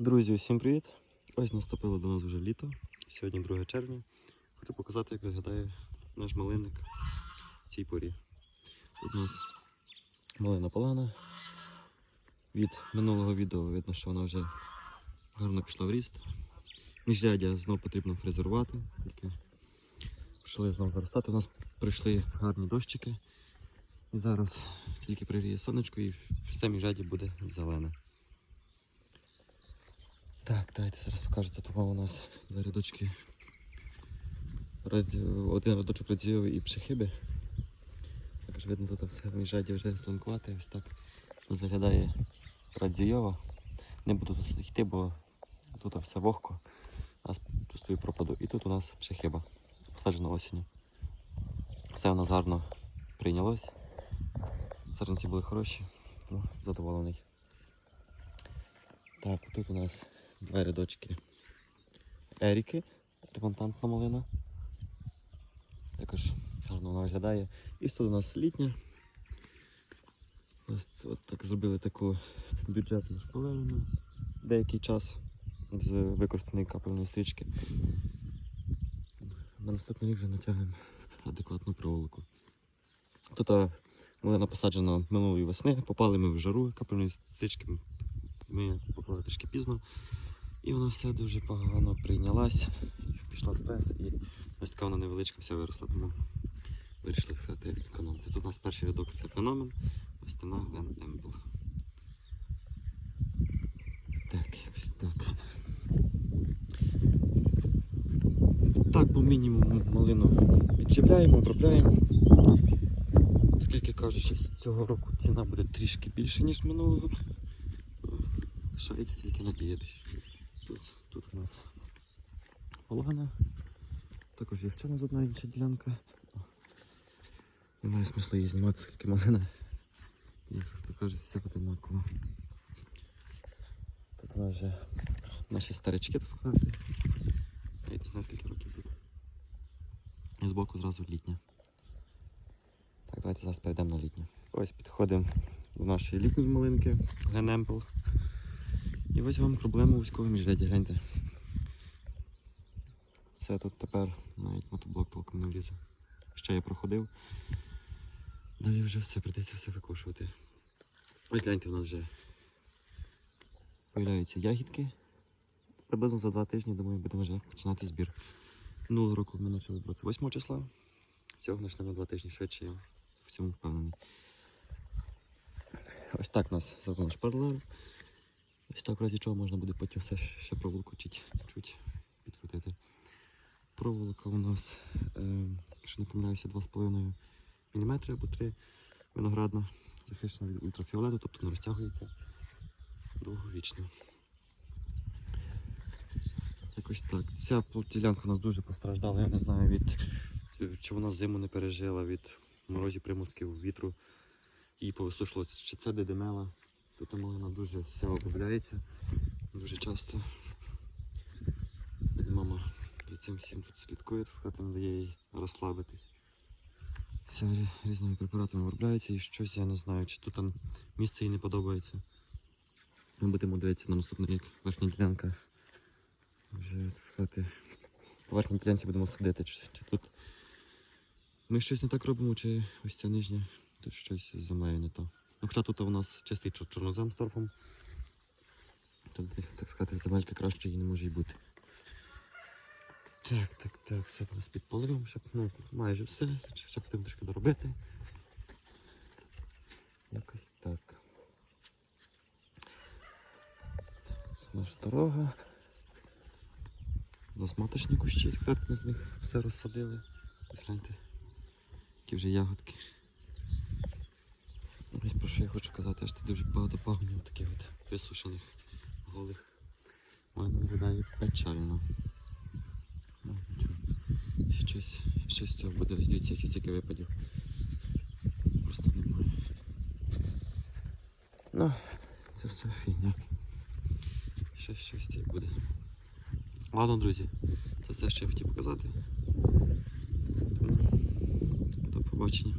Друзі, усім привіт! Ось наступило до нас вже літо. Сьогодні 2 червня. Хочу показати, як виглядає наш малинник в цій порі. Тут у нас малина полана. Від минулого відео видно, що вона вже гарно пішла в ріст. Міжрядя знов потрібно фрезерувати, тільки почали знов заростати. У нас прийшли гарні дощики. І зараз тільки пригріє сонечко і все міжрядя буде зелене. Так, давайте зараз покажу. Тут у нас два рядочки. Один рядочок радіовий і пшехиби. Також видно, тут все в міжраді вже зеленкувати. Ось так виглядає радіово. Не буду тут йти, бо тут все вогко. А з пустою пропаду. І тут у нас пшехиба. Посаджена осінню. Все у нас гарно прийнялось. Саранці були хороші, тому задоволений. Так, тут у нас два рядочки Еріки, ремонтантна малина. Також гарно вона виглядає. І тут у нас літня. Ось от так зробили таку бюджетну шпалерину деякий час з використаної капельної стрічки. На наступний рік вже натягуємо адекватну проволоку. Тут малина посаджена минулої весни, попали ми в жару капельної стрічки. Ми поклали трішки пізно. І вона все дуже погано прийнялась, пішла в стрес і ось така вона невеличка вся виросла, тому вирішили так сказати економити. Тут у нас перший рядок це феномен, ось стена Вен Ембл. Так, якось так. Так, по мінімуму малину підчіпляємо, обробляємо. Оскільки кажуть, що цього року ціна буде трішки більше, ніж минулого. Лишається тільки надіятись. Тут, тут у нас полона. Також є ще нас одна інша ділянка. Немає смислу її знімати, скільки малина. Як то кажуть, все одинаково. Тут у нас вже наші старички, так сказати. Я не скільки років тут. І збоку одразу літня. Так, давайте зараз перейдемо на літню. Ось підходимо до нашої літньої малинки Генемпл. І ось вам проблема вузького міжряді, гляньте. Це тут тепер навіть мотоблок толком не влізе. Ще я проходив. Далі вже все, прийдеться все викошувати. Ось гляньте, у нас вже появляються ягідки. Приблизно за два тижні, думаю, будемо вже починати збір. Минулого року ми почали 28 числа. Цього почнемо два тижні швидше, я в цьому впевнений. Ось так нас зроблено шпарлер. Ось так, в разі чого можна буде потім все ще проволоку чуть, чуть підкрутити. Проволока у нас, е, якщо не помиляюся, 2,5 мм або 3 виноградна, захищена від ультрафіолету, тобто не розтягується довговічно. Якось так. Ця ділянка у нас дуже постраждала, я не знаю від чи вона зиму не пережила від морозів приморських вітру. Її повисушило, чи це дедемела. Тут малина дуже вся обробляється дуже часто. Мама за цим всім тут слідкує, так сказати, не дає їй розслабитись. Все різними препаратами обробляється і щось я не знаю, чи тут там місце їй не подобається. Ми будемо дивитися на наступний рік верхня ділянка. Вже, так сказати, по верхній ділянці будемо судити, чи, чи тут ми щось не так робимо, чи ось ця нижня, тут щось з землею не то. Ну, хоча тут у нас чистий чорнозем з торфом. Тут, так сказати, земельки краще її не може й бути. Так, так, так, все у нас під поливом, щоб, ну, майже все, ще потрібно трошки доробити. Якось так. Це наша дорога. У нас маточні кущі, ми з них все розсадили. Гляньте, які вже ягодки. Ось про що я хочу казати, аж тут дуже багато пагонів таких от висушених, голих. Воно виглядає печально. Ну. Ще щось, щось з цього буде, ось дивіться, які стільки випадів. Просто немає. Ну, це все фігня. Ще щось це буде. Ладно, друзі, це все, що я хотів показати. До побачення.